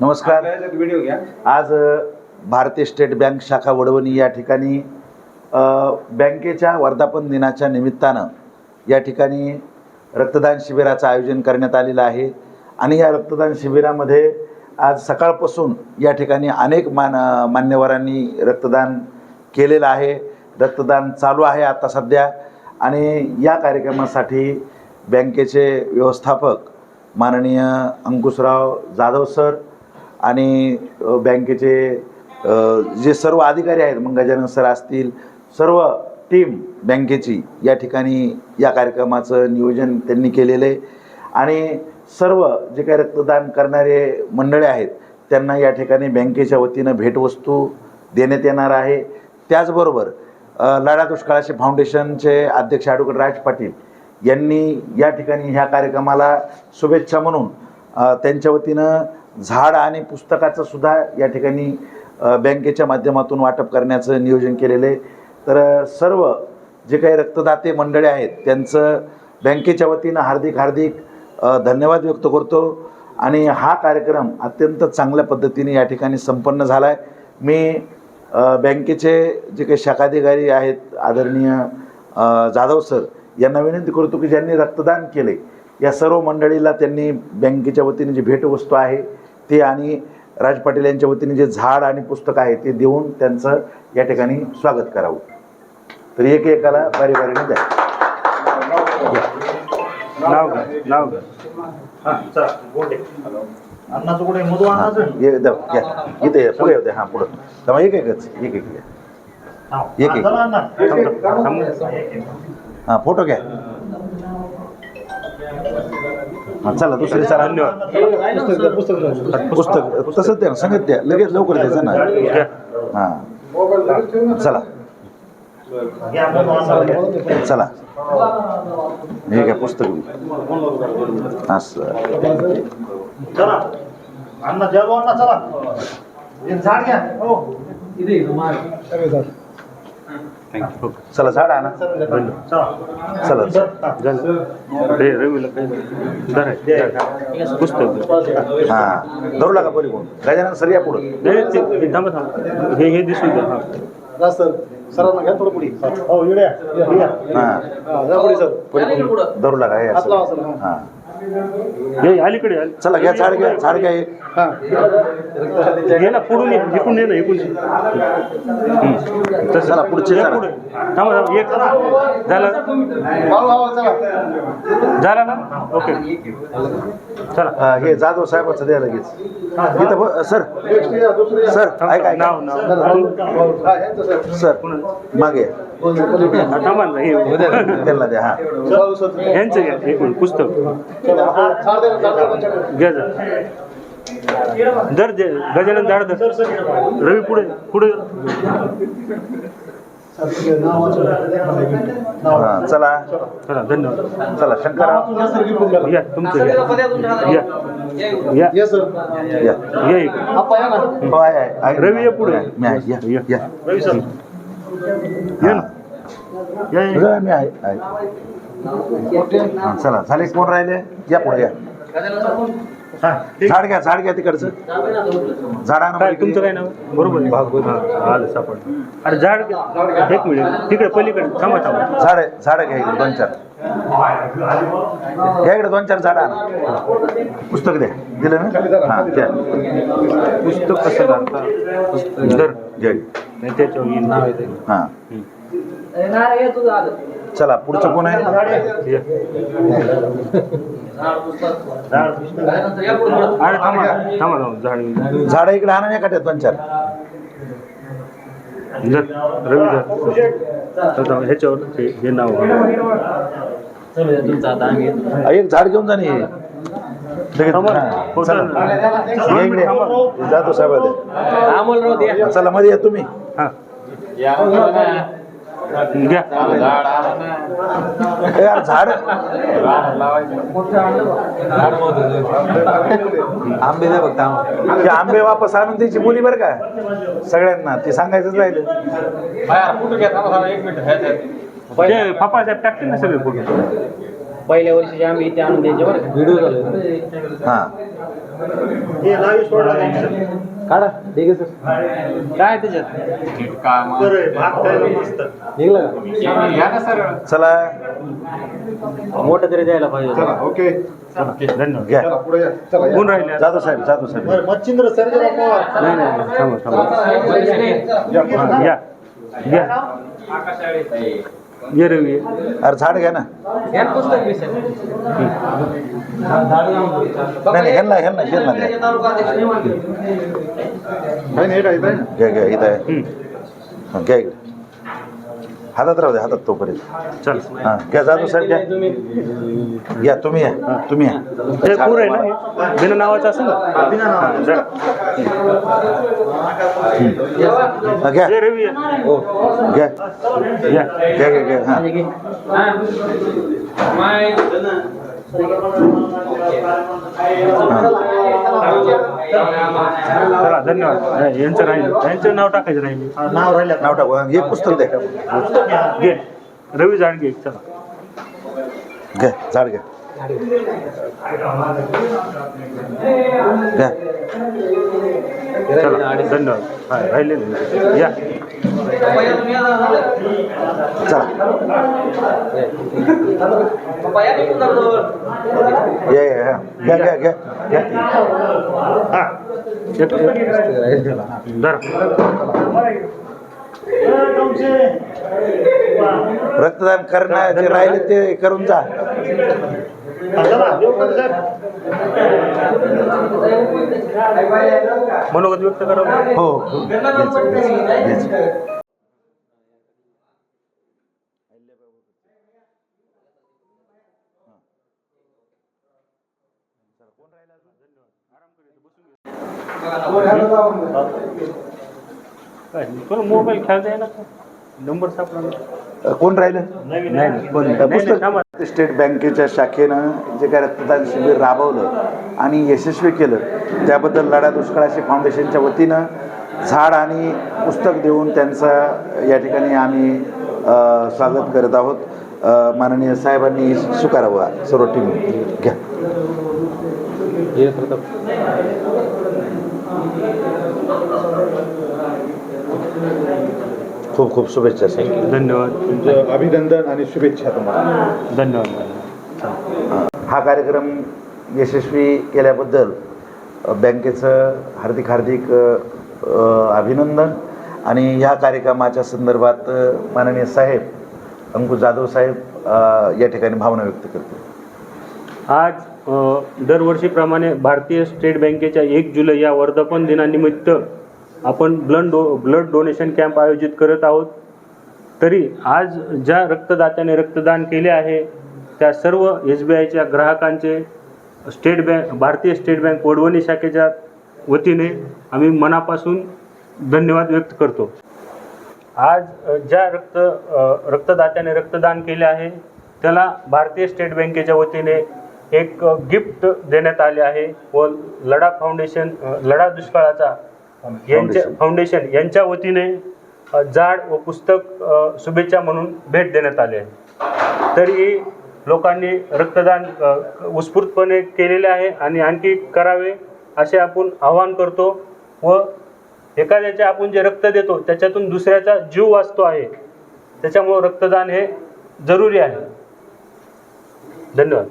नमस्कार. व्हिडिओ घ्या. आज भारतीय स्टेट बँक शाखा वडवणी या ठिकाणी बँकेच्या वर्धापन दिनाच्या निमित्तानं या ठिकाणी रक्तदान शिबिराचं आयोजन करण्यात आलेलं आहे. आणि या रक्तदान शिबिरामध्ये आज सकाळपासून या ठिकाणी अनेक मान मान्यवरांनी रक्तदान केलेलं आहे. रक्तदान चालू आहे आता सध्या. आणि या कार्यक्रमासाठी बँकेचे व्यवस्थापक माननीय अंकुशराव जाधव सर आणि बँकेचे जे सर्व अधिकारी आहेत मग गजानन सर असतील सर्व टीम बँकेची या ठिकाणी या कार्यक्रमाचं नियोजन त्यांनी केलेलं आहे. आणि सर्व जे काही रक्तदान करणारे मंडळे आहेत त्यांना या ठिकाणी बँकेच्या वतीनं भेटवस्तू देण्यात येणार आहे. त्याचबरोबर अ, लढा दुष्काळाचे फाउंडेशनचे अध्यक्ष ॲडव्होकेट राज पाटील यांनी या ठिकाणी ह्या कार्यक्रमाला शुभेच्छा म्हणून त्यांच्या वतीनं झाड आणि पुस्तकाचं सुद्धा या ठिकाणी बँकेच्या माध्यमातून वाटप करण्याचं नियोजन केलेलं आहे. तर सर्व जे काही रक्तदाते मंडळे आहेत त्यांचं बँकेच्या वतीनं हार्दिक हार्दिक धन्यवाद व्यक्त करतो. आणि हा कार्यक्रम अत्यंत चांगल्या पद्धतीने या ठिकाणी संपन्न झाला आहे मी बँकेचे जे काही शाखाधिकारी आहेत आदरणीय जाधव सर यांना विनंती करतो की ज्यांनी रक्तदान केले या सर्व मंडळीला त्यांनी बँकेच्या वतीने जी भेटवस्तू आहे ते आणि राज पाटील यांच्या वतीने जे झाड आणि पुस्तक आहे ते देऊन त्यांचं या ठिकाणी स्वागत करावं. तर एक एकाला बारी बारीने द्या. इथे या, पुढे द्या हां पुढं. तेव्हा एक एकच एक एक घ्या. एक एक. हां फोटो घ्या. हां चला दुसरी चला धन्यवाद. पुस्तक तसंच द्या ना संगत द्या. लगेच लवकर द्यायचं ना. हां. चला. चला. हे घ्या पुस्तक. असं चला. अण्णा जय अण्णा चला. एक झाड घ्या. हो. थँक्यू चला झाड आणा चला चला रे रवीला काही. पुस्तक. हां धरू लागा परी कोण गजानन सर या पुढं थांबा थांबा हे हे दिसून द्या हा सर सरांना घ्या थोडं पुढे हो इड्या हां पुढे सर धरू लागा हे हां हे अलीकडे आली. चला घ्या झाड घ्या झाड घ्या हा. घे ना पुढून ये इकडून ये ना इकडून हम्म. तसं. चला, पुढचे ये चला. पुढे. थांबा थांबा एक झालं. भाऊ भाऊ चला. झालं ना? ओके. चला. हा, हे जाधव साहेबाचं द्या लगेच. इथं ब- सर. नेक्स्ट या दुसरी सर ऐका नाव ऐका नाव हा सर. सर मागे. या. थांबा ना हे त्यांना द्या हा जाऊ घ्या पुस्तक घ्या जा दर दे गजानन झाड दर रवी पुढे पुढे हा, चला चला धन्यवाद चला शंकरराव या तुमचं या या या ये सर या या इकडे या आहे, रवी, पुढे. या, या. या. रवी सर या ना या या. रवी, मी आहे, आहे. हा, चला झाले कोण राहिले? या पुढे या. हा, ठीक. झाड घ्या झाड घ्या तिकडचं. झाडानं काय तुमचं काय नाव? बरोबर आहे. हा, आलं सापड अरे झाड. एक मिनिट. तिकडे पलीकडे. थांबा थांबा. झाड झाड घ्या इकडे दोन चार. घ्या इकडे दोन चार झाड आणा. पुस्तक द्या दिलं ना? हा द्या पुस्तक कसं धरता दर. नाही येते हा. चला पुढचं कोण आहे? अरे थांबा थांबा थांबा झाड इकडे आणा या काट्यात दोन चार? रवी ह्याच्यावर हे हे नाव एक झाड घेऊन जा जातो साहेब चला मध्ये या तुम्ही. हा. ए, यार झाड. आंबे फक्त आम्हाला. ते आंबे वापस आणून द्यायची बोली बरं का? सगळ्यांना. ते सांगायचंच राहिलं. ते पप्पासाहेब टाकतील ना सगळे फोटो? पहिल्या वर्षीचे आम्ही इथे आणून द्यायचे बरं व्हिडिओ चालू आहे. हा. हे लावी सोडला नाही काढा ठीक आहे सर. काय त्याच्यात? बरं आहे, भात खायला मस्त. निघलं का? चला. मोठं तरी द्यायला पाहिजे. ओके. धन्यवाद. घ्या. पुढे या. चला या. कोण राहिले? जाधव साहेब जाधव साहेब. बरं मच्छिंद्र सर्जेराव पवार? नाही नाही नाही, थांबा थांबा. हा, या ये ये. घ्या पुस्तक विषय नाही नाही ह्यांना ह्यांना ह्यांना द्या नाही, नाही, हातात राहू द्या हातात तोपर्यंत चल. हाँ घ्या जाधव साहेब घ्या. या तुम्ही या तुम्ही या. हे पूर आहे ना हे? बिना नावाचं असं ना. हा, जरा. हा, घ्या. ये रवी. ये. घ्या. या घ्या घ्या घ्या हाँ. चला धन्यवाद. यांचं राहिलं. यांचं नाव टाकायचं राहिले. हा, नाव राहिलं नाव टाकू. हा, हे पुस्तक द्या घे. रवी जाण घे चला. घ्या झाड घ्या घ्या. चला धन्यवाद. हा राहिले या. चला. या या घ्या घ्या घ्या. घ्या. रक्तदान करण्याचे राहिले ते करून जा. हा, मनोगत व्यक्त करा. हो हो. काय तुला मोबाईल खेळता येणार का? नंबर सापडा कोण राहिलं? नाही नाही. कोण नाही. नाही, नाही, पुस्तक थांबा. स्टेट बँकेच्या शाखेनं जे काय रक्तदान शिबिर राबवलं आणि यशस्वी केलं त्याबद्दल लढा दुष्काळाशी फाउंडेशनच्या वतीनं झाड आणि पुस्तक देऊन त्यांचं या ठिकाणी आम्ही स्वागत करत आहोत. माननीय साहेबांनी स्वीकारावं. सर्व टीम घ्या हे प्रताप खूप खूप शुभेच्छा साहेब धन्यवाद. तुमचं अभिनंदन आणि शुभेच्छा तुम्हाला. धन्यवाद. हा. कार्यक्रम यशस्वी केल्याबद्दल बँकेचं हार्दिक हार्दिक अभिनंदन आणि ह्या कार्यक्रमाच्या संदर्भात माननीय साहेब अंकुश जाधव साहेब या ठिकाणी भावना व्यक्त करतील. आज दरवर्षीप्रमाणे भारतीय स्टेट बँकेच्या एक जुलै या वर्धापन दिनानिमित्त आपण ब्लड डो ब्लड डोनेशन कॅम्प आयोजित करत आहोत. तरी आज ज्या रक्तदात्याने रक्तदान केले आहे त्या सर्व एस बी आयच्या ग्राहकांचे state bank Bharatiya state bank Wadwani शाखेच्या वतीने आम्ही मनापासून धन्यवाद व्यक्त करतो. आज ज्या रक्त रक्तदात्याने रक्तदान केले आहे त्याला भारतीय स्टेट बँकेच्या वतीने एक गिफ्ट देण्यात आले आहे व लढा फाउंडेशन लडा लढा दुष्काळाचा यांच्या फाउंडेशन यांच्या वतीने जाड व पुस्तक शुभेच्छा म्हणून भेट देण्यात आले आहे. तरी लोकांनी रक्तदान उत्स्फूर्तपणे केलेले आहे आणि आणखी करावे असे आपण आवाहन करतो व एखाद्याचे आपण जे रक्त देतो त्याच्यातून दुसऱ्याचा जीव वाचतो आहे. त्याच्यामुळं रक्तदान हे जरुरी आहे. धन्यवाद.